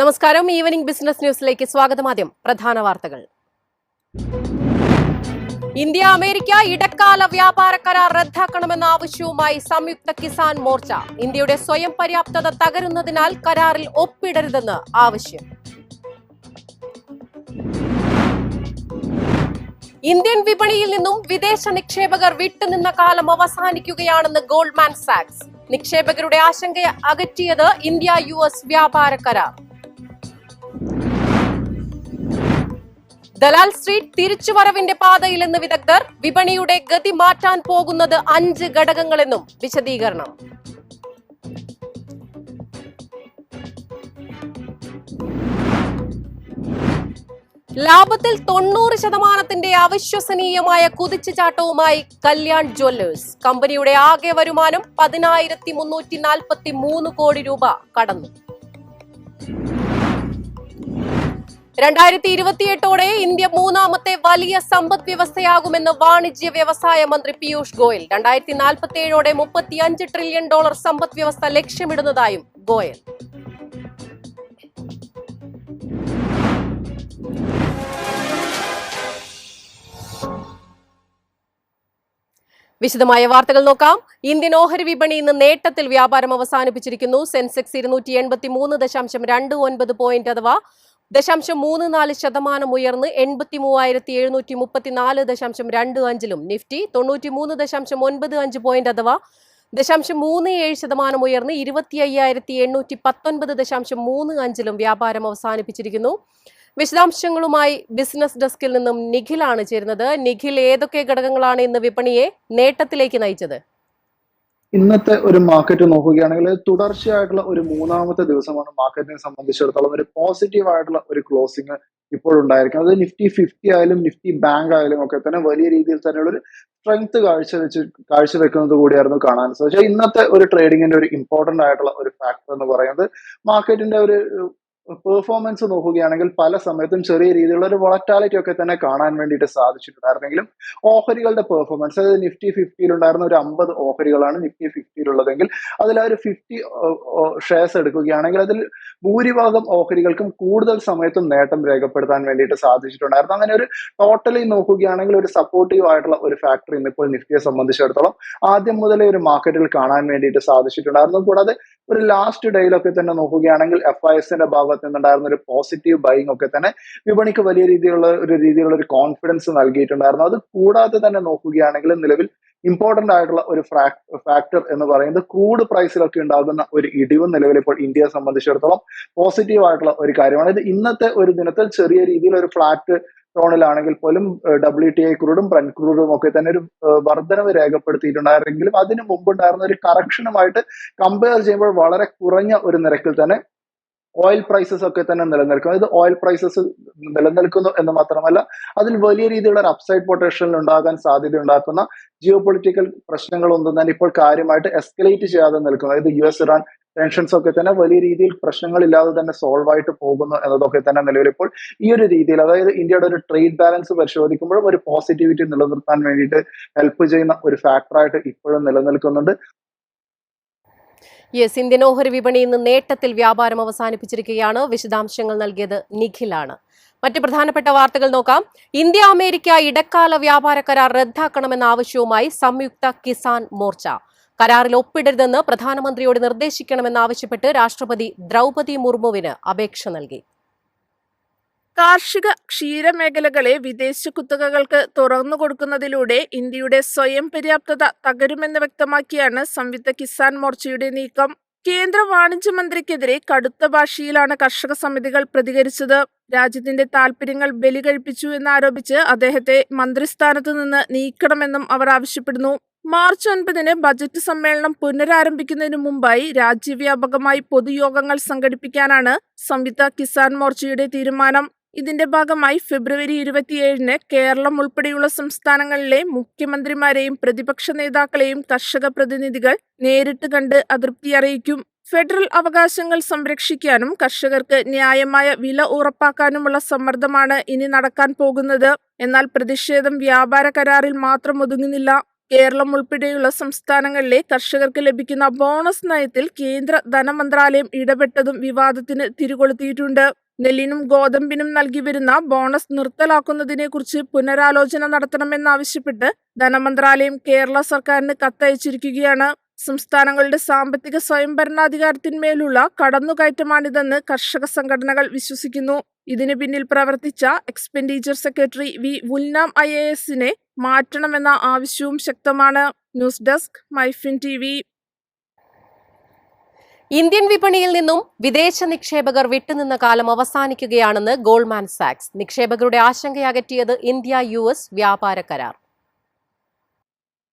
നമസ്കാരം. Evening business ന്യൂസിലേക്ക് സ്വാഗതം ആദ്യം പ്രധാന വാർത്തകൾ. ഇന്ത്യ അമേരിക്ക ഇടക്കാല വ്യാപാര കരാർ റദ്ദാക്കണമെന്ന ആവശ്യവുമായി സംയുക്ത കിസാൻ മോർച്ച. ഇന്ത്യയുടെ സ്വയം പര്യാപ്തത തകരുന്നതിനാൽ കരാറിൽ ഒപ്പിടരുതെന്ന് ആവശ്യം. ഇന്ത്യൻ വിപണിയിൽ നിന്നും വിദേശ നിക്ഷേപകർ വിട്ടുനിന്ന കാലം അവസാനിക്കുകയാണെന്ന് ഗോൾഡ്മാൻ സാക്സ്. നിക്ഷേപകരുടെ ആശങ്ക അകറ്റിയത് ഇന്ത്യ യു എസ് വ്യാപാര കരാർ. ദലാൽ സ്ട്രീറ്റ് തിരിച്ചുവരവിന്റെ പാതയിലെന്ന് വിദഗ്ധർ വിപണിയുടെ ഗതി മാറ്റാൻ പോകുന്നത് അഞ്ച് ഘടകങ്ങളെന്നും വിശദീകരണം. ലാഭത്തിൽ തൊണ്ണൂറ് ശതമാനത്തിന്റെ അവിശ്വസനീയമായ കുതിച്ചുചാട്ടവുമായി കല്യാൺ ജ്വല്ലേഴ്സ്. കമ്പനിയുടെ ആകെ വരുമാനം പതിനായിരത്തി മുന്നൂറ്റി നാൽപ്പത്തി മൂന്ന് കോടി രൂപ കടന്നു. രണ്ടായിരത്തി ഇരുപത്തിയെട്ടോടെ ഇന്ത്യ മൂന്നാമത്തെ വലിയ സമ്പദ് വ്യവസ്ഥയാകുമെന്ന് വാണിജ്യ വ്യവസായ മന്ത്രി പീയൂഷ് ഗോയൽ. രണ്ടായിരത്തി നാൽപ്പത്തി ഏഴോടെ മുപ്പത്തിയഞ്ച് ട്രില്യൺ ഡോളർ സമ്പദ് വ്യവസ്ഥ ലക്ഷ്യമിടുന്നതായും ഗോയൽ. വിശദമായ വാർത്തകൾ നോക്കാം. ഇന്ത്യൻ ഓഹരി വിപണി ഇന്ന് നേട്ടത്തിൽ വ്യാപാരം അവസാനിപ്പിച്ചിരിക്കുന്നു. സെൻസെക്സ് ഇരുന്നൂറ്റി എൺപത്തി മൂന്ന് ദശാംശം രണ്ട് ഒൻപത് പോയിന്റ് അഥവാ ദശാംശം മൂന്ന് നാല് ശതമാനം ഉയർന്ന് എൺപത്തി മൂവായിരത്തി എഴുന്നൂറ്റി മുപ്പത്തിനാല് ദശാംശം രണ്ട് അഞ്ചിലും നിഫ്റ്റി തൊണ്ണൂറ്റി മൂന്ന് ദശാംശം ഒൻപത് അഞ്ച് പോയിന്റ് അഥവാ ദശാംശം മൂന്ന് ഏഴ് ശതമാനം ഉയർന്ന് ഇരുപത്തി അയ്യായിരത്തി എണ്ണൂറ്റി പത്തൊൻപത് ദശാംശം മൂന്ന് അഞ്ചിലും വ്യാപാരം അവസാനിപ്പിച്ചിരിക്കുന്നു. വിശദാംശങ്ങളുമായി ബിസിനസ് ഡെസ്കിൽ നിന്നും നിഖിലാണ് ചേരുന്നത്. നിഖിൽ ഏതൊക്കെ ഘടകങ്ങളാണ് ഇന്ന് വിപണിയെ നേട്ടത്തിലേക്ക് നയിച്ചത്? ഇന്നത്തെ ഒരു മാർക്കറ്റ് നോക്കുകയാണെങ്കിൽ തുടർച്ചയായിട്ടുള്ള ഒരു മൂന്നാമത്തെ ദിവസമാണ് മാർക്കറ്റിനെ സംബന്ധിച്ചിടത്തോളം ഒരു പോസിറ്റീവ് ആയിട്ടുള്ള ഒരു ക്ലോസിംഗ് ഇപ്പോൾ ഉണ്ടായിരിക്കുന്നത്. അത് നിഫ്റ്റി ഫിഫ്റ്റി ആയാലും നിഫ്റ്റി ബാങ്ക് ആയാലും ഒക്കെ തന്നെ വലിയ രീതിയിൽ തന്നെയുള്ള ഒരു സ്ട്രെങ്ത് കാഴ്ചവെച്ച് കാഴ്ചവെക്കുന്നത് കൂടിയായിരുന്നു കാണാൻ സാധിച്ചത്. ഇന്നത്തെ ഒരു ട്രേഡിങ്ങിന്റെ ഒരു ഇമ്പോർട്ടന്റ് ആയിട്ടുള്ള ഒരു ഫാക്ടർ എന്ന് പറയുന്നത് മാർക്കറ്റിന്റെ ഒരു പെർഫോമൻസ് നോക്കുകയാണെങ്കിൽ പല സമയത്തും ചെറിയ രീതിയിലുള്ള ഒരു വൊളറ്റാലിറ്റി ഒക്കെ തന്നെ കാണാൻ വേണ്ടിയിട്ട് സാധിച്ചിട്ടുണ്ടായിരുന്നെങ്കിലും ഓഹരികളുടെ പെർഫോമൻസ് അതായത് നിഫ്റ്റി ഫിഫ്റ്റിയിൽ ഉണ്ടായിരുന്ന ഒരു അമ്പത് ഓഹരികളാണ് നിഫ്റ്റി ഫിഫ്റ്റിയിലുള്ളതെങ്കിൽ അതിൽ ആ ഒരു ഫിഫ്റ്റി ഷെയർസ് എടുക്കുകയാണെങ്കിൽ അതിൽ ഭൂരിഭാഗം ഓഹരികൾക്കും കൂടുതൽ സമയത്തും നേട്ടം രേഖപ്പെടുത്താൻ വേണ്ടിയിട്ട് സാധിച്ചിട്ടുണ്ടായിരുന്നു. അങ്ങനെ ഒരു ടോട്ടലി നോക്കുകയാണെങ്കിൽ ഒരു സപ്പോർട്ടീവ് ആയിട്ടുള്ള ഒരു ഫാക്ടർ ഇന്നിപ്പോൾ നിഫ്റ്റിയെ സംബന്ധിച്ചിടത്തോളം ആദ്യം മുതലേ ഒരു മാർക്കറ്റിൽ കാണാൻ വേണ്ടിയിട്ട് സാധിച്ചിട്ടുണ്ടായിരുന്നു. കൂടാതെ ഒരു ലാസ്റ്റ് ഡേയിലൊക്കെ തന്നെ നോക്കുകയാണെങ്കിൽ എഫ് ഐ എസിന്റെ ഭാഗത്ത് നിന്നുണ്ടായിരുന്ന ഒരു പോസിറ്റീവ് ബൈങ് ഒക്കെ തന്നെ വിപണിക്ക് വലിയ രീതിയിലുള്ള ഒരു രീതിയിലുള്ള ഒരു കോൺഫിഡൻസ് നൽകിയിട്ടുണ്ടായിരുന്നു. അത് കൂടാതെ തന്നെ നോക്കുകയാണെങ്കിൽ നിലവിൽ ഇമ്പോർട്ടന്റ് ആയിട്ടുള്ള ഒരു ഫാക്ടർ എന്ന് പറയുന്നത് ക്രൂഡ് പ്രൈസിലൊക്കെ ഉണ്ടാകുന്ന ഒരു ഇടിവ് നിലവിൽ ഇപ്പോൾ ഇന്ത്യയെ സംബന്ധിച്ചിടത്തോളം പോസിറ്റീവ് ആയിട്ടുള്ള ഒരു കാര്യമാണ്. ഇത് ഇന്നത്തെ ഒരു ദിനത്തിൽ ചെറിയ രീതിയിൽ ഒരു ഫ്ലാറ്റ് ടോണിലാണെങ്കിൽ പോലും ഡബ്ല്യു ടി ഐ ക്രൂഡും ബ്രൻ ക്രൂഡും ഒക്കെ തന്നെ ഒരു വർധനവ് രേഖപ്പെടുത്തിയിട്ടുണ്ടായിരുന്നെങ്കിലും അതിനു മുമ്പുണ്ടായിരുന്ന ഒരു കറക്ഷനുമായിട്ട് കമ്പയർ ചെയ്യുമ്പോൾ വളരെ കുറഞ്ഞ ഒരു നിരക്കിൽ തന്നെ ഓയിൽ പ്രൈസസ് ഒക്കെ തന്നെ നിലനിൽക്കും. അതായത് ഓയിൽ പ്രൈസസ് നിലനിൽക്കുന്നു എന്ന് മാത്രമല്ല അതിൽ വലിയ രീതിയിലുള്ള ഒരു അപ്സൈഡ് പൊട്ടൻഷ്യൽ ഉണ്ടാകാൻ സാധ്യത ഉണ്ടാക്കുന്ന ജിയോ പൊളിറ്റിക്കൽ പ്രശ്നങ്ങളൊന്നും തന്നെ ഇപ്പോൾ കാര്യമായിട്ട് എസ്കലേറ്റ് ചെയ്യാതെ നിൽക്കുന്നു. അതായത് യു എസ് ഇറാൻ ടെൻഷൻസ് ഒക്കെ തന്നെ വലിയ രീതിയിൽ പ്രശ്നങ്ങൾ ഇല്ലാതെ തന്നെ സോൾവ് ആയിട്ട് പോകുന്നു എന്നതൊക്കെ തന്നെ നിലവിൽ ഇപ്പോൾ ഈ ഒരു രീതിയിൽ അതായത് ഇന്ത്യയുടെ ഒരു ട്രേഡ് ബാലൻസ് പരിശോധിക്കുമ്പോഴും ഒരു പോസിറ്റിവിറ്റി നിലനിർത്താൻ വേണ്ടിയിട്ട് ഹെൽപ്പ് ചെയ്യുന്ന ഒരു ഫാക്ടറായിട്ട് ഇപ്പോഴും നിലനിൽക്കുന്നുണ്ട്. യെസ് ഇന്ത്യൻ ഓഹരി വിപണി ഇന്ന് നേട്ടത്തിൽ വ്യാപാരം അവസാനിപ്പിച്ചിരിക്കുകയാണ്. വിശദാംശങ്ങൾ നൽകിയത് നിഖിലാണ്. മറ്റ് പ്രധാനപ്പെട്ട വാർത്തകൾ നോക്കാം. ഇന്ത്യ അമേരിക്ക ഇടക്കാല വ്യാപാര കരാർ റദ്ദാക്കണമെന്ന ആവശ്യവുമായി സംയുക്ത കിസാൻ മോർച്ച. കരാറിൽ ഒപ്പിടരുതെന്ന് പ്രധാനമന്ത്രിയോട് നിർദ്ദേശിക്കണമെന്നാവശ്യപ്പെട്ട് രാഷ്ട്രപതി ദ്രൗപതി മുർമുവിന് അപേക്ഷ നൽകി. കാർഷിക ക്ഷീരമേഖലകളെ വിദേശ കുത്തകകൾക്ക് തുറന്നു കൊടുക്കുന്നതിലൂടെ ഇന്ത്യയുടെ സ്വയം പര്യാപ്തത തകരുമെന്ന് വ്യക്തമാക്കിയാണ് സംയുക്ത കിസാൻ മോർച്ചയുടെ നീക്കം. കേന്ദ്ര വാണിജ്യ മന്ത്രിക്കെതിരെ കടുത്ത ഭാഷയിലാണ് കർഷക സമിതികൾ പ്രതികരിച്ചത്. രാജ്യത്തിന്റെ താൽപര്യങ്ങൾ ബലികഴിപ്പിച്ചു എന്നാരോപിച്ച് അദ്ദേഹത്തെ മന്ത്രിസ്ഥാനത്ത് നിന്ന് നീക്കണമെന്നും അവർ ആവശ്യപ്പെടുന്നു. മാർച്ച് ഒൻപതിന് ബജറ്റ് സമ്മേളനം പുനരാരംഭിക്കുന്നതിന് മുമ്പായി രാജ്യവ്യാപകമായി പൊതുയോഗങ്ങൾ സംഘടിപ്പിക്കാനാണ് സംയുക്ത കിസാൻ മോർച്ചയുടെ തീരുമാനം. ഇതിന്റെ ഭാഗമായി ഫെബ്രുവരി ഇരുപത്തിയേഴിന് കേരളം ഉൾപ്പെടെയുള്ള സംസ്ഥാനങ്ങളിലെ മുഖ്യമന്ത്രിമാരെയും പ്രതിപക്ഷ നേതാക്കളെയും കർഷക പ്രതിനിധികൾ നേരിട്ട് കണ്ട് അതൃപ്തി അറിയിക്കും. ഫെഡറൽ അവകാശങ്ങൾ സംരക്ഷിക്കാനും കർഷകർക്ക് ന്യായമായ വില ഉറപ്പാക്കാനുമുള്ള സമ്മർദ്ദമാണ് ഇനി നടക്കാൻ പോകുന്നത്. എന്നാൽ പ്രതിഷേധം വ്യാപാര കരാറിൽ മാത്രം ഒതുങ്ങുന്നില്ല. കേരളം ഉൾപ്പെടെയുള്ള സംസ്ഥാനങ്ങളിലെ കർഷകർക്ക് ലഭിക്കുന്ന ബോണസ് നയത്തിൽ കേന്ദ്ര ധനമന്ത്രാലയം ഇടപെട്ടതും വിവാദത്തിന് തിരികൊളുത്തിയിട്ടുണ്ട്. നെല്ലിനും ഗോതമ്പിനും നൽകി വരുന്ന ബോണസ് നിർത്തലാക്കുന്നതിനെക്കുറിച്ച് പുനരാലോചന നടത്തണമെന്നാവശ്യപ്പെട്ട് ധനമന്ത്രാലയം കേരള സർക്കാരിന് കത്തയച്ചിരിക്കുകയാണ്. സംസ്ഥാനങ്ങളുടെ സാമ്പത്തിക സ്വയംഭരണാധികാരത്തിന്മേലുള്ള കടന്നുകയറ്റമാണിതെന്ന് കർഷക സംഘടനകൾ വിശ്വസിക്കുന്നു. ഇതിനു പിന്നിൽ പ്രവർത്തിച്ച expenditure secretary V Vualnam I A എസിനെ മാറ്റണമെന്ന ആവശ്യവും ശക്തമാണ്. News desk MyFin T Indian വിപണിയിൽ നിന്നും വിദേശ നിക്ഷേപകർ വിട്ടുനിന്ന കാലം അവസാനിക്കുകയാണെന്ന് ഗോൾഡ്മാൻ സാക്സ്. നിക്ഷേപകരുടെ ആശങ്കയകറ്റിയത് ഇന്ത്യ യു വ്യാപാര കരാർ.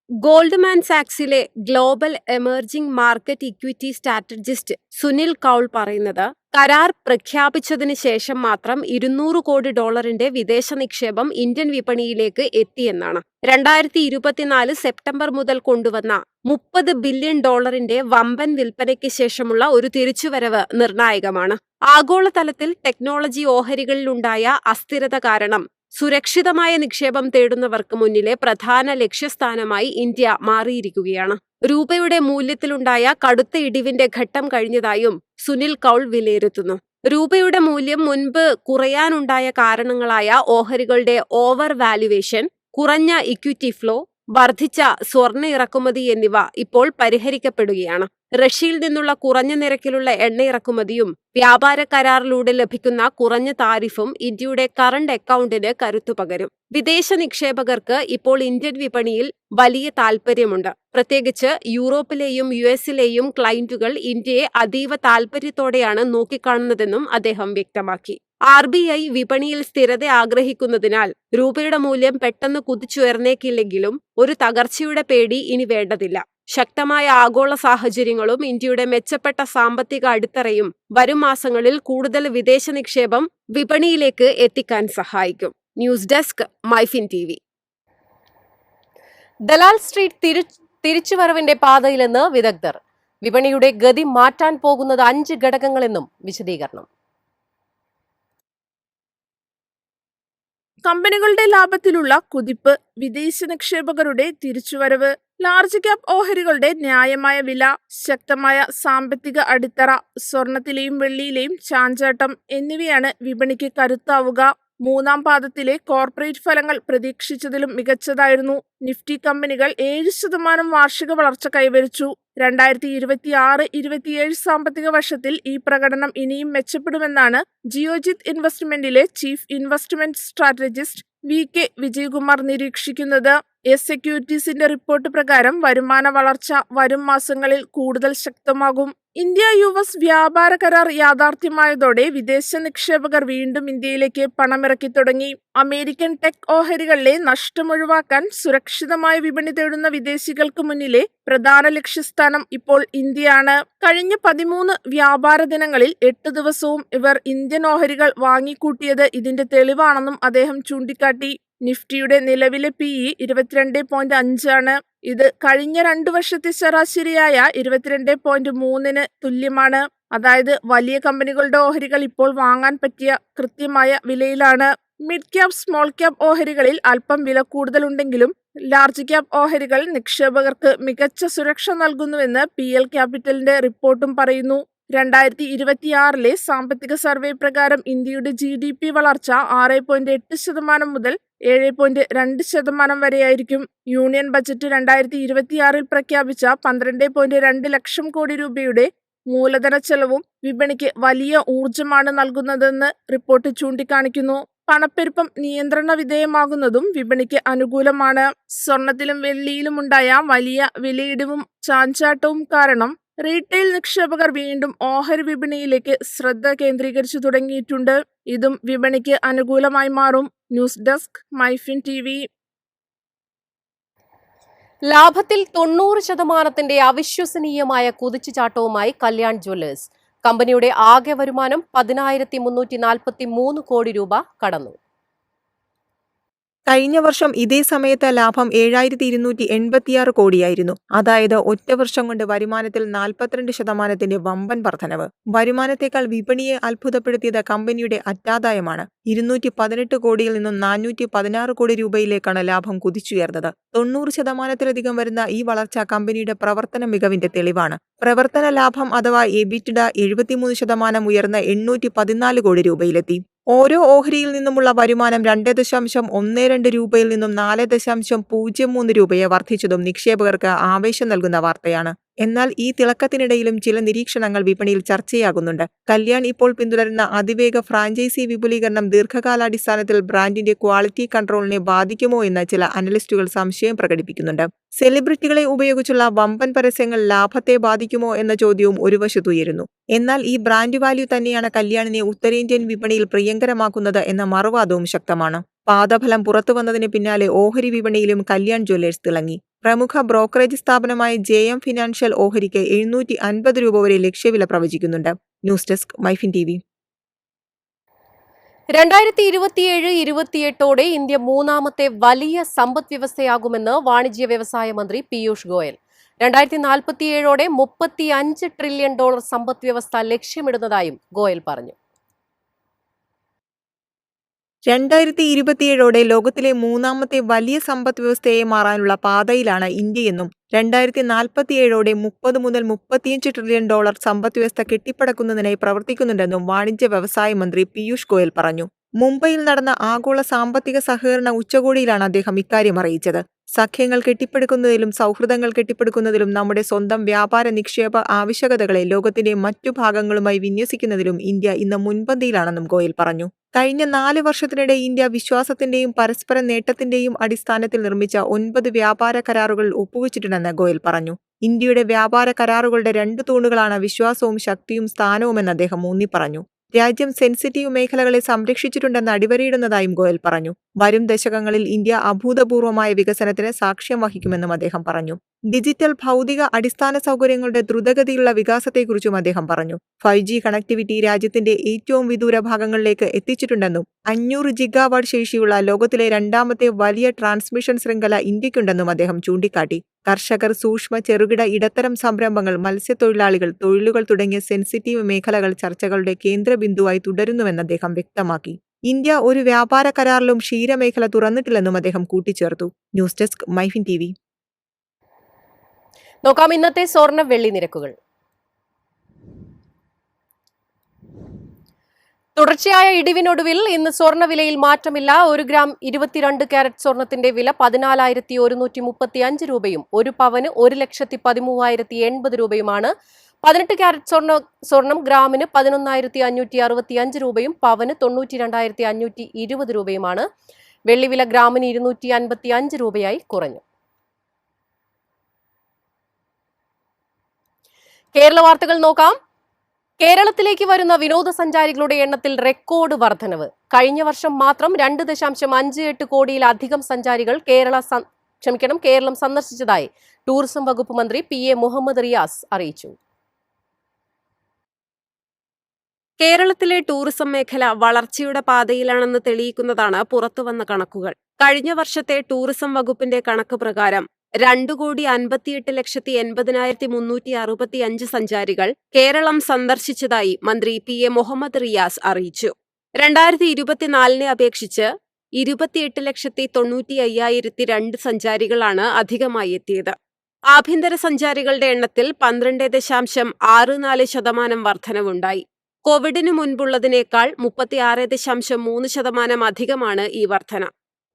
Goldman സാക്സിലെ global emerging market equity strategist Sunil Kaul പറയുന്നത് കരാർ പ്രഖ്യാപിച്ചതിന് ശേഷം മാത്രം ഇരുന്നൂറ് കോടി ഡോളറിന്റെ വിദേശ നിക്ഷേപം ഇന്ത്യൻ വിപണിയിലേക്ക് എത്തിയെന്നാണ്. രണ്ടായിരത്തി ഇരുപത്തിനാല് സെപ്റ്റംബർ മുതൽ കൊണ്ടുവന്ന മുപ്പത് ബില്യൺ ഡോളറിന്റെ വമ്പൻ വിൽപ്പനയ്ക്ക് ശേഷമുള്ള ഒരു തിരിച്ചുവരവ് നിർണായകമാണ്. ആഗോളതലത്തിൽ ടെക്നോളജി ഓഹരികളിലുണ്ടായ അസ്ഥിരത കാരണം സുരക്ഷിതമായ നിക്ഷേപം തേടുന്നവർക്ക് മുന്നിലെ പ്രധാന ലക്ഷ്യസ്ഥാനമായി ഇന്ത്യ മാറിയിരിക്കുകയാണ്. രൂപയുടെ മൂല്യത്തിലുണ്ടായ കടുത്ത ഇടിവിന്റെ ഘട്ടം കഴിഞ്ഞതായും സുനിൽ കൗൾ വിലയിരുത്തുന്നു. രൂപയുടെ മൂല്യം മുൻപ് കുറയാനുണ്ടായ കാരണങ്ങളായ ഓഹരികളുടെ ഓവർ വാല്യുവേഷൻ കുറഞ്ഞ ഇക്വിറ്റി ഫ്ലോ വർദ്ധിച്ച സ്വർണ ഇറക്കുമതി എന്നിവ ഇപ്പോൾ പരിഹരിക്കപ്പെടുകയാണ്. റഷ്യയിൽ നിന്നുള്ള കുറഞ്ഞ നിരക്കിലുള്ള എണ്ണ ഇറക്കുമതിയും വ്യാപാര കരാറിലൂടെ ലഭിക്കുന്ന കുറഞ്ഞ താരിഫും ഇന്ത്യയുടെ കറണ്ട് അക്കൗണ്ടിന് കരുത്തു പകരും. വിദേശ നിക്ഷേപകർക്ക് ഇപ്പോൾ ഇന്ത്യൻ വിപണിയിൽ വലിയ താൽപ്പര്യമുണ്ട്. പ്രത്യേകിച്ച് യൂറോപ്പിലെയും യു എസിലെയും ക്ലയന്റുകൾ ഇന്ത്യയെ അതീവ താൽപ്പര്യത്തോടെയാണ് നോക്കിക്കാണുന്നതെന്നും അദ്ദേഹം വ്യക്തമാക്കി. ആർ ബി ഐ വിപണിയിൽ സ്ഥിരത ആഗ്രഹിക്കുന്നതിനാൽ രൂപയുടെ മൂല്യം പെട്ടെന്ന് കുതിച്ചുയർന്നേക്കില്ലെങ്കിലും ഒരു തകർച്ചയുടെ പേടി ഇനി വേണ്ടതില്ല. ശക്തമായ ആഗോള സാഹചര്യങ്ങളും ഇന്ത്യയുടെ മെച്ചപ്പെട്ട സാമ്പത്തിക അടിത്തറയും വരും മാസങ്ങളിൽ കൂടുതൽ വിദേശ നിക്ഷേപം വിപണിയിലേക്ക് എത്തിക്കാൻ സഹായിക്കും. News desk MyFin T V. Dalal street തിരു തിരിച്ചുവരവിന്റെ പാതയിലെന്ന് വിദഗ്ധർ. വിപണിയുടെ ഗതി മാറ്റാൻ പോകുന്നത് അഞ്ച് ഘടകങ്ങളെന്നും വിശദീകരണം. കമ്പനികളുടെ ലാഭത്തിലുള്ള കുതിപ്പ് വിദേശ നിക്ഷേപകരുടെ തിരിച്ചുവരവ് ലാർജ് ക്യാപ് ഓഹരികളുടെ ന്യായമായ വില ശക്തമായ സാമ്പത്തിക അടിത്തറ സ്വർണത്തിലെയും വെള്ളിയിലെയും ചാഞ്ചാട്ടം എന്നിവയാണ് വിപണിക്ക് കരുത്താവുക. മൂന്നാം പാദത്തിലെ കോർപ്പറേറ്റ് ഫലങ്ങൾ പ്രതീക്ഷിച്ചതിലും മികച്ചതായിരുന്നു. നിഫ്റ്റി കമ്പനികൾ ഏഴ് ശതമാനം വാർഷിക വളർച്ച കൈവരിച്ചു. രണ്ടായിരത്തി ഇരുപത്തി ആറ് ഇരുപത്തിയേഴ് സാമ്പത്തിക വർഷത്തിൽ ഈ പ്രകടനം ഇനിയും മെച്ചപ്പെടുമെന്നാണ് Geojit ഇൻവെസ്റ്റ്മെന്റിലെ chief investment strategist V K Vijayakumar നിരീക്ഷിക്കുന്നത്. എസ് സെക്യൂരിറ്റീസിന്റെ റിപ്പോർട്ട് പ്രകാരം വരുമാന വളർച്ച വരും മാസങ്ങളിൽ കൂടുതൽ ശക്തമാകും. ഇന്ത്യ യു എസ് വ്യാപാര കരാർ യാഥാർത്ഥ്യമായതോടെ വിദേശ നിക്ഷേപകർ വീണ്ടും ഇന്ത്യയിലേക്ക് പണമിറക്കി തുടങ്ങി. അമേരിക്കൻ ടെക് ഓഹരികളിലെ നഷ്ടം ഒഴിവാക്കാൻ സുരക്ഷിതമായ വിപണി തേടുന്ന വിദേശികൾക്ക് മുന്നിലെ പ്രധാന ലക്ഷ്യസ്ഥാനം ഇപ്പോൾ ഇന്ത്യയാണ്. കഴിഞ്ഞ പതിമൂന്ന് വ്യാപാര ദിനങ്ങളിൽ എട്ട് ദിവസവും ഇവർ ഇന്ത്യൻ ഓഹരികൾ വാങ്ങിക്കൂട്ടിയത് ഇതിന്റെ തെളിവാണെന്നും അദ്ദേഹം ചൂണ്ടിക്കാട്ടി. നിഫ്റ്റിയുടെ നിലവിലെ പി ഇ ഇരുപത്തിരണ്ട് പോയിന്റ് അഞ്ചാണ് ഇത് കഴിഞ്ഞ രണ്ടു വർഷത്തെ ശരാശരിയായ ഇരുപത്തിരണ്ട് പോയിന്റ് മൂന്നിന് തുല്യമാണ്. അതായത് വലിയ കമ്പനികളുടെ ഓഹരികൾ ഇപ്പോൾ വാങ്ങാൻ പറ്റിയ കൃത്യമായ വിലയിലാണ്. മിഡ് ക്യാപ് സ്മോൾ ക്യാപ് ഓഹരികളിൽ അല്പം വില കൂടുതലുണ്ടെങ്കിലും ലാർജ് ക്യാപ് ഓഹരികൾ നിക്ഷേപകർക്ക് മികച്ച സുരക്ഷ നൽകുന്നുവെന്ന് പി എൽ ക്യാപിറ്റലിന്റെ റിപ്പോർട്ടും പറയുന്നു. രണ്ടായിരത്തി ഇരുപത്തിയാറിലെ സാമ്പത്തിക സർവേ പ്രകാരം ഇന്ത്യയുടെ ജി ഡി പി വളർച്ച ആറ് പോയിന്റ് എട്ട് ശതമാനം മുതൽ ഏഴ് പോയിന്റ് രണ്ട് ശതമാനം വരെയായിരിക്കും. യൂണിയൻ ബജറ്റ് രണ്ടായിരത്തി ഇരുപത്തിയാറിൽ പ്രഖ്യാപിച്ച പന്ത്രണ്ട് പോയിന്റ് രണ്ട് ലക്ഷം കോടി രൂപയുടെ മൂലധന ചെലവും വിപണിക്ക് വലിയ ഊർജമാണ് നൽകുന്നതെന്ന് റിപ്പോർട്ട് ചൂണ്ടിക്കാണിക്കുന്നു. പണപ്പെരുപ്പം നിയന്ത്രണ വിധേയമാകുന്നതും വിപണിക്ക് അനുകൂലമാണ്. സ്വർണത്തിലും വെള്ളിയിലുമുണ്ടായ വലിയ വിലയിടിവും ചാഞ്ചാട്ടവും കാരണം റീറ്റെയിൽ നിക്ഷേപകർ വീണ്ടും ഓഹരി വിപണിയിലേക്ക് ശ്രദ്ധ കേന്ദ്രീകരിച്ചു തുടങ്ങിയിട്ടുണ്ട്. ഇതും വിപണിക്ക് അനുകൂലമായി മാറും. News desk MyFin T V ലാഭത്തിൽ തൊണ്ണൂറ് ശതമാനത്തിന്റെ അവിശ്വസനീയമായ കുതിച്ചുചാട്ടവുമായി കല്യാൺ ജ്വല്ലേഴ്സ്. കമ്പനിയുടെ ആകെ വരുമാനം പതിനായിരത്തി മുന്നൂറ്റി നാൽപ്പത്തി മൂന്ന് കോടി രൂപ കടന്നു. കഴിഞ്ഞ വർഷം ഇതേ സമയത്ത് ലാഭം ഏഴായിരത്തി ഇരുന്നൂറ്റി എൺപത്തിയാറ് കോടിയായിരുന്നു. അതായത് ഒറ്റ വർഷം കൊണ്ട് വരുമാനത്തിൽ നാൽപ്പത്തിരണ്ട് ശതമാനത്തിന്റെ വമ്പൻ വർധനവ്. വരുമാനത്തേക്കാൾ വിപണിയെ അത്ഭുതപ്പെടുത്തിയത് കമ്പനിയുടെ അറ്റാദായമാണ്. ഇരുന്നൂറ്റി പതിനെട്ട് കോടിയിൽ നിന്നും നാനൂറ്റി പതിനാറ് കോടി രൂപയിലേക്കാണ് ലാഭം കുതിച്ചുയർന്നത്. തൊണ്ണൂറ് ശതമാനത്തിലധികം വരുന്ന ഈ വളർച്ച കമ്പനിയുടെ പ്രവർത്തന മികവിന്റെ തെളിവാണ്. പ്രവർത്തന ലാഭം അഥവാ എബിറ്റിഡ എഴുപത്തിമൂന്ന് ശതമാനം ഉയർന്ന എണ്ണൂറ്റി പതിനാല് കോടി രൂപയിലെത്തി. ഓരോ ഓഹരിയിൽ നിന്നുമുള്ള വരുമാനം രണ്ട് ദശാംശം ഒന്ന് രണ്ട് രൂപയിൽ നിന്നും നാല് ദശാംശം പൂജ്യം മൂന്ന് രൂപയെ വർദ്ധിച്ചതും നിക്ഷേപകർക്ക് ആവേശം നൽകുന്ന വാർത്തയാണ്. എന്നാൽ ഈ തിളക്കത്തിനിടയിലും ചില നിരീക്ഷണങ്ങൾ വിപണിയിൽ ചർച്ചയാകുന്നുണ്ട്. കല്യാൺ ഇപ്പോൾ പിന്തുടരുന്ന അതിവേഗ ഫ്രാഞ്ചൈസി വിപുലീകരണം ദീർഘകാലാടിസ്ഥാനത്തിൽ ബ്രാൻഡിന്റെ ക്വാളിറ്റി കൺട്രോളിനെ ബാധിക്കുമോ എന്ന് ചില അനലിസ്റ്റുകൾ സംശയം പ്രകടിപ്പിക്കുന്നുണ്ട്. സെലിബ്രിറ്റികളെ ഉപയോഗിച്ചുള്ള വമ്പൻ പരസ്യങ്ങൾ ലാഭത്തെ ബാധിക്കുമോ എന്ന ചോദ്യവും ഒരു വശത്തുയരുന്നു എന്നാൽ ഈ ബ്രാൻഡ് വാല്യൂ തന്നെയാണ് കല്യാണിനെ ഉത്തരേന്ത്യൻ വിപണിയിൽ പ്രിയങ്കരമാക്കുന്നത് എന്ന മറുവാദവും ശക്തമാണ്. പാദഫലം പുറത്തു പുറത്തുവന്നതിന് പിന്നാലെ ഓഹരി വിപണിയിലും കല്യാൺ ജ്വല്ലേഴ്സ് തിളങ്ങി. പ്രമുഖ ബ്രോക്കറേജ് സ്ഥാപനമായ ജെ എം ഫിനാൻഷ്യൽ ഓഹരിക്ക് എഴുന്നൂറ്റി അൻപത് രൂപ വരെ ലക്ഷ്യവില പ്രവചിക്കുന്നുണ്ട്. News desk MyFin T V. രണ്ടായിരത്തി ഇരുപത്തിയേഴ് ഇരുപത്തിയെട്ടോടെ ഇന്ത്യ മൂന്നാമത്തെ വലിയ സമ്പദ് വ്യവസ്ഥയാകുമെന്ന് വാണിജ്യ വ്യവസായ മന്ത്രി പീയൂഷ് ഗോയൽ. രണ്ടായിരത്തി നാൽപ്പത്തിയേഴോടെ മുപ്പത്തി അഞ്ച് ട്രില്യൺ ഡോളർ സമ്പദ് വ്യവസ്ഥ ലക്ഷ്യമിടുന്നതായും ഗോയൽ പറഞ്ഞു. രണ്ടായിരത്തി ഇരുപത്തിയേഴോടെ ലോകത്തിലെ മൂന്നാമത്തെ വലിയ സമ്പദ് വ്യവസ്ഥയെ മാറാനുള്ള പാതയിലാണ് ഇന്ത്യയെന്നും രണ്ടായിരത്തി നാൽപ്പത്തിയേഴോടെ മുപ്പത് മുതൽ മുപ്പത്തിയഞ്ച് ട്രില്യൺ ഡോളർ സമ്പദ് വ്യവസ്ഥ കെട്ടിപ്പടക്കുന്നതിനായി പ്രവർത്തിക്കുന്നുണ്ടെന്നും വാണിജ്യ വ്യവസായ മന്ത്രി പീയൂഷ് ഗോയൽ പറഞ്ഞു. മുംബൈയിൽ നടന്ന ആഗോള സാമ്പത്തിക സഹകരണ ഉച്ചകോടിയിലാണ് അദ്ദേഹം ഇക്കാര്യം അറിയിച്ചത്. സഖ്യങ്ങൾ കെട്ടിപ്പടുക്കുന്നതിലും സൗഹൃദങ്ങൾ കെട്ടിപ്പടുക്കുന്നതിലും നമ്മുടെ സ്വന്തം വ്യാപാര നിക്ഷേപ ആവശ്യകതകളെ ലോകത്തിന്റെ മറ്റു ഭാഗങ്ങളുമായി വിന്യസിക്കുന്നതിലും ഇന്ത്യ ഇന്ന് മുൻപന്തിയിലാണെന്നും ഗോയൽ പറഞ്ഞു. കഴിഞ്ഞ നാല് വർഷത്തിനിടെ ഇന്ത്യ വിശ്വാസത്തിന്റെയും പരസ്പര നേട്ടത്തിന്റെയും അടിസ്ഥാനത്തിൽ നിർമ്മിച്ച ഒൻപത് വ്യാപാര കരാറുകൾ ഒപ്പുവച്ചിട്ടുണ്ടെന്ന് ഗോയൽ പറഞ്ഞു. ഇന്ത്യയുടെ വ്യാപാര കരാറുകളുടെ രണ്ട് തൂണുകളാണ് വിശ്വാസവും ശക്തിയും സ്ഥാനവുമെന്ന് അദ്ദേഹം ഊന്നി പറഞ്ഞു രാജ്യം സെൻസിറ്റീവ് മേഖലകളെ സംരക്ഷിച്ചിട്ടുണ്ടെന്ന് അടിവരയിടുന്നതായും ഗോയൽ പറഞ്ഞു. വരും ദശകങ്ങളിൽ ഇന്ത്യ അഭൂതപൂർവമായ വികസനത്തിന് സാക്ഷ്യം വഹിക്കുമെന്നും അദ്ദേഹം പറഞ്ഞു. ഡിജിറ്റൽ ഭൗതിക അടിസ്ഥാന സൗകര്യങ്ങളുടെ ദ്രുതഗതിയുള്ള വികാസത്തെക്കുറിച്ചും അദ്ദേഹം പറഞ്ഞു. ഫൈവ് ജി കണക്ടിവിറ്റി രാജ്യത്തിന്റെ ഏറ്റവും വിദൂര ഭാഗങ്ങളിലേക്ക് എത്തിച്ചിട്ടുണ്ടെന്നും അഞ്ഞൂറ് ജിഗാവാട്ട് ശേഷിയുള്ള ലോകത്തിലെ രണ്ടാമത്തെ വലിയ ട്രാൻസ്മിഷൻ ശൃംഖല ഇന്ത്യയ്ക്കുണ്ടെന്നും അദ്ദേഹം ചൂണ്ടിക്കാട്ടി. കർഷകർ സൂക്ഷ്മ ചെറുകിട ഇടത്തരം സംരംഭങ്ങൾ മത്സ്യത്തൊഴിലാളികൾ തൊഴിലുകൾ തുടങ്ങിയ സെൻസിറ്റീവ് മേഖലകൾ ചർച്ചകളുടെ കേന്ദ്രബിന്ദുവായി തുടരുന്നുവെന്ന് അദ്ദേഹം വ്യക്തമാക്കി. ഇന്ത്യ ഒരു വ്യാപാര കരാറിലും ക്ഷീരമേഖല തുറന്നിട്ടില്ലെന്നും അദ്ദേഹം കൂട്ടിച്ചേർത്തു. ന്യൂസ് ഡെസ്ക് മൈഫിൻ ടി നോക്കാം ഇന്നത്തെ സ്വർണ വെള്ളി നിരക്കുകൾ. തുടർച്ചയായ ഇടിവിനൊടുവിൽ ഇന്ന് സ്വർണവിലയിൽ മാറ്റമില്ല. ഒരു ഗ്രാം ഇരുപത്തിരണ്ട് കാരറ്റ് സ്വർണത്തിന്റെ വില പതിനാലായിരത്തി ഒരുന്നൂറ്റി മുപ്പത്തി അഞ്ച് രൂപയും ഒരു പവന് ഒരു ലക്ഷത്തി പതിമൂവായിരത്തി എൺപത് രൂപയുമാണ്. പതിനെട്ട് കാരറ്റ് സ്വർണ സ്വർണം ഗ്രാമിന് പതിനൊന്നായിരത്തി അഞ്ഞൂറ്റി അറുപത്തി അഞ്ച് രൂപയും പവന് തൊണ്ണൂറ്റി രണ്ടായിരത്തി അഞ്ഞൂറ്റി ഇരുപത് രൂപയുമാണ് വെള്ളിവില ഗ്രാമിന് ഇരുന്നൂറ്റി അൻപത്തി അഞ്ച് രൂപയായി കുറഞ്ഞു. കേരള വാർത്തകൾ നോക്കാം. കേരളത്തിലേക്ക് വരുന്ന വിനോദസഞ്ചാരികളുടെ എണ്ണത്തിൽ റെക്കോർഡ് വർധനവ്. കഴിഞ്ഞ വർഷം മാത്രം രണ്ട് ദശാംശം അഞ്ച് എട്ട് കോടിയിലധികം സഞ്ചാരികൾ കേരള ക്ഷമിക്കണം കേരളം സന്ദർശിച്ചതായി ടൂറിസം വകുപ്പ് മന്ത്രി പി എ മുഹമ്മദ് റിയാസ് അറിയിച്ചു. കേരളത്തിലെ ടൂറിസം മേഖല വളർച്ചയുടെ പാതയിലാണെന്ന് തെളിയിക്കുന്നതാണ് പുറത്തുവന്ന കണക്കുകൾ. കഴിഞ്ഞ വർഷത്തെ ടൂറിസം വകുപ്പിന്റെ കണക്ക് പ്രകാരം രണ്ടു കോടി അൻപത്തിയെട്ട് ലക്ഷത്തി എൺപതിനായിരത്തി മുന്നൂറ്റി അറുപത്തി അഞ്ച് സഞ്ചാരികൾ കേരളം സന്ദർശിച്ചതായി മന്ത്രി പി എ മുഹമ്മദ് റിയാസ് അറിയിച്ചു. രണ്ടായിരത്തി ഇരുപത്തിനാലിനെ അപേക്ഷിച്ച് ഇരുപത്തിയെട്ട് ലക്ഷത്തി തൊണ്ണൂറ്റി അയ്യായിരത്തി രണ്ട് സഞ്ചാരികളാണ് അധികമായി എത്തിയത്. ആഭ്യന്തര സഞ്ചാരികളുടെ എണ്ണത്തിൽ പന്ത്രണ്ട് ദശാംശം ആറ് നാല് ശതമാനം വർധനവുണ്ടായി. കോവിഡിന് മുൻപുള്ളതിനേക്കാൾ മുപ്പത്തിയാറ് ദശാംശം മൂന്ന് ശതമാനം അധികമാണ് ഈ വർധന.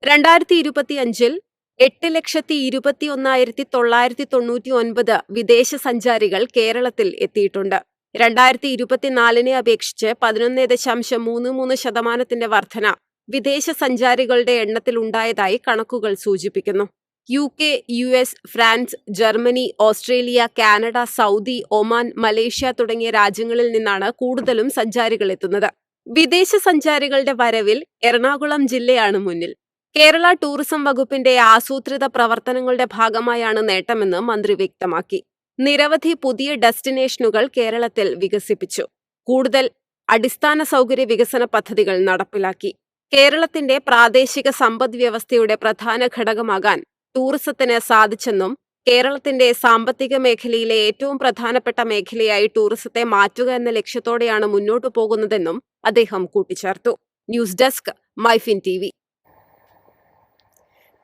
രണ്ടായിരത്തി ഇരുപത്തിയഞ്ചിൽ എട്ട് ലക്ഷത്തി ഇരുപത്തി ഒന്നായിരത്തി തൊള്ളായിരത്തി തൊണ്ണൂറ്റി ഒൻപത് വിദേശ സഞ്ചാരികൾ കേരളത്തിൽ എത്തിയിട്ടുണ്ട്. രണ്ടായിരത്തി ഇരുപത്തിനാലിനെ അപേക്ഷിച്ച് പതിനൊന്ന് ദശാംശം മൂന്ന് മൂന്ന് ശതമാനത്തിന്റെ വർധന വിദേശ സഞ്ചാരികളുടെ എണ്ണത്തിൽ ഉണ്ടായതായി കണക്കുകൾ സൂചിപ്പിക്കുന്നു. U K U S France Germany Australia Canada Saudi Oman Malaysia തുടങ്ങിയ രാജ്യങ്ങളിൽ നിന്നാണ് കൂടുതലും സഞ്ചാരികൾ എത്തുന്നത്. വിദേശ സഞ്ചാരികളുടെ വരവിൽ എറണാകുളം ജില്ലയാണ് മുന്നിൽ. കേരള ടൂറിസം വകുപ്പിന്റെ ആസൂത്രിത പ്രവർത്തനങ്ങളുടെ ഭാഗമായാണ് നേട്ടമെന്ന് മന്ത്രി വ്യക്തമാക്കി. നിരവധി പുതിയ ഡെസ്റ്റിനേഷനുകൾ കേരളത്തിൽ വികസിപ്പിച്ചു. കൂടുതൽ അടിസ്ഥാന സൗകര്യ വികസന പദ്ധതികൾ നടപ്പിലാക്കി. കേരളത്തിന്റെ പ്രാദേശിക സമ്പദ് വ്യവസ്ഥയുടെ പ്രധാന ഘടകമാകാൻ ടൂറിസത്തിന് സാധിച്ചെന്നും കേരളത്തിന്റെ സാമ്പത്തിക മേഖലയിലെ ഏറ്റവും പ്രധാനപ്പെട്ട മേഖലയായി ടൂറിസത്തെ മാറ്റുക എന്ന ലക്ഷ്യത്തോടെയാണ് മുന്നോട്ടു പോകുന്നതെന്നും അദ്ദേഹം കൂട്ടിച്ചേർത്തു. ന്യൂസ് ഡെസ്ക് മൈഫിൻ ടി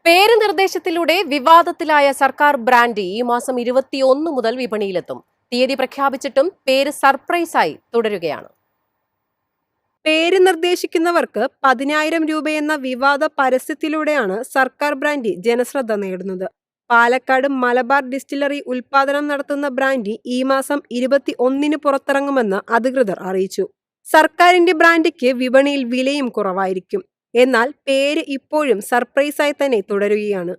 പേര് നിർദ്ദേശത്തിലൂടെ വിവാദത്തിലായ സർക്കാർ ബ്രാൻഡ് ഈ മാസം ഇരുപത്തിയൊന്ന് മുതൽ വിപണിയിലെത്തും. തീയതി പ്രഖ്യാപിച്ചിട്ടും പേര് സർപ്രൈസായി തുടരുകയാണ്. പേര് നിർദ്ദേശിക്കുന്നവർക്ക് പതിനായിരം രൂപയെന്ന വിവാദ പരസ്യത്തിലൂടെയാണ് സർക്കാർ ബ്രാൻഡി ജനശ്രദ്ധ നേടുന്നത്. പാലക്കാട് മലബാർ ഡിസ്റ്റിലറി ഉൽപാദനം നടത്തുന്ന ബ്രാൻഡി ഈ മാസം ഇരുപത്തി ഒന്നിന് പുറത്തിറങ്ങുമെന്ന് അധികൃതർ അറിയിച്ചു. സർക്കാരിന്റെ ബ്രാൻഡിക്ക് വിപണിയിൽ വിലയും കുറവായിരിക്കും. എന്നാൽ പേര് ഇപ്പോഴും സർപ്രൈസായി തന്നെ തുടരുകയാണ്.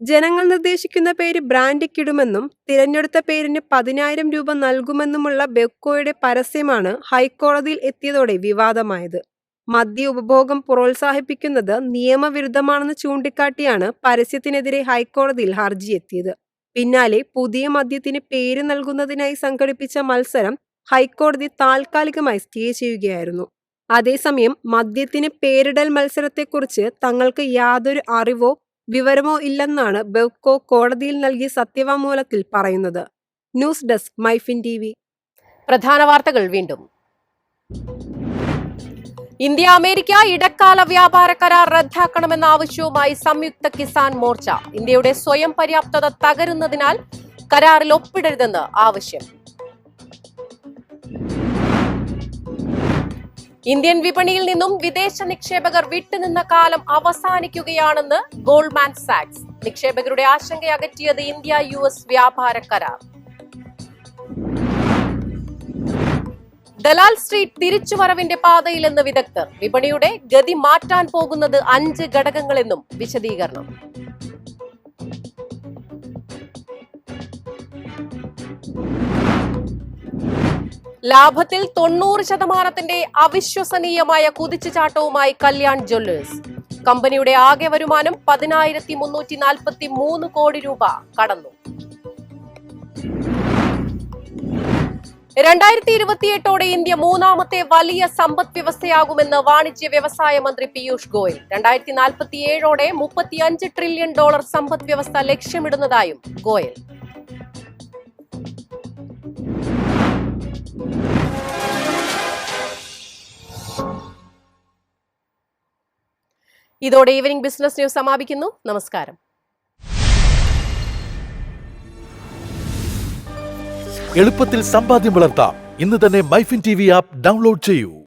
ജനങ്ങൾ നിർദ്ദേശിക്കുന്ന പേര് ബ്രാൻഡിക്കിടുമെന്നും തിരഞ്ഞെടുത്ത പേരിന് പതിനായിരം രൂപ നൽകുമെന്നുമുള്ള ബെക്കോയുടെ പരസ്യമാണ് ഹൈക്കോടതിയിൽ എത്തിയതോടെ വിവാദമായത്. മദ്യ ഉപഭോഗം പ്രോത്സാഹിപ്പിക്കുന്നത് നിയമവിരുദ്ധമാണെന്ന് ചൂണ്ടിക്കാട്ടിയാണ് പരസ്യത്തിനെതിരെ ഹൈക്കോടതിയിൽ ഹർജി എത്തിയത്. പിന്നാലെ പുതിയ മദ്യത്തിന് പേര് നൽകുന്നതിനായി സംഘടിപ്പിച്ച മത്സരം ഹൈക്കോടതി താൽക്കാലികമായി സ്റ്റേ ചെയ്യുകയായിരുന്നു. അതേസമയം മദ്യത്തിന് പേരിടൽ മത്സരത്തെക്കുറിച്ച് തങ്ങൾക്ക് യാതൊരു അറിവോ വിവരമോ ഇല്ലെന്നാണ് ബെവ്കോ കോടതിയിൽ നൽകിയ സത്യവാങ്മൂലത്തിൽ പറയുന്നത്. News desk MyFin T V. പ്രധാന വാർത്തകൾ വീണ്ടും. ഇന്ത്യ അമേരിക്ക ഇടക്കാല വ്യാപാര കരാർ റദ്ദാക്കണമെന്ന ആവശ്യവുമായി സംയുക്ത കിസാൻ മോർച്ച. ഇന്ത്യയുടെ സ്വയം പര്യാപ്തത തകരുന്നതിനാൽ കരാറിൽ ഒപ്പിടരുതെന്ന് ആവശ്യം. ഇന്ത്യൻ വിപണിയിൽ നിന്നും വിദേശ നിക്ഷേപകർ വിട്ടുനിന്ന കാലം അവസാനിക്കുകയാണെന്ന് ഗോൾഡ്മാൻ സാക്സ്. നിക്ഷേപകരുടെ ആശങ്ക അകറ്റിയത് ഇന്ത്യ യു എസ് വ്യാപാര കരാർ. ദലാൽ സ്ട്രീറ്റ് തിരിച്ചുവരവിന്റെ പാതയിലെന്ന് വിദഗ്ധർ. വിപണിയുടെ ഗതി മാറ്റാൻ പോകുന്നത് അഞ്ച് ഘടകങ്ങളെന്നും വിശദീകരണം. ലാഭത്തിൽ തൊണ്ണൂറ് ശതമാനത്തിന്റെ അവിശ്വസനീയമായ കുതിച്ചുചാട്ടവുമായി കല്യാൺ ജ്വല്ലേഴ്സ്. കമ്പനിയുടെ ആകെ വരുമാനം പതിനായിരത്തി മുന്നൂറ്റി നാൽപ്പത്തി മൂന്ന് കോടി രൂപ കടന്നു. രണ്ടായിരത്തി ഇരുപത്തിയെട്ടോടെ ഇന്ത്യ മൂന്നാമത്തെ വലിയ സമ്പദ് വ്യവസ്ഥയാകുമെന്ന് വാണിജ്യ വ്യവസായ മന്ത്രി പീയൂഷ് ഗോയൽ. രണ്ടായിരത്തി നാൽപ്പത്തിയേഴോടെ മുപ്പത്തിയഞ്ച് ട്രില്യൺ ഡോളർ സമ്പദ് വ്യവസ്ഥ ലക്ഷ്യമിടുന്നതായും ഗോയൽ. ഇതോടെ ഈവനിംഗ് ബിസിനസ് ന്യൂസ് സമാപിക്കുന്നു. നമസ്കാരം. എളുപ്പത്തിൽ സമ്പാദ്യം വളർത്താം. ഇന്ന് തന്നെ MyFin T V app download ചെയ്യൂ.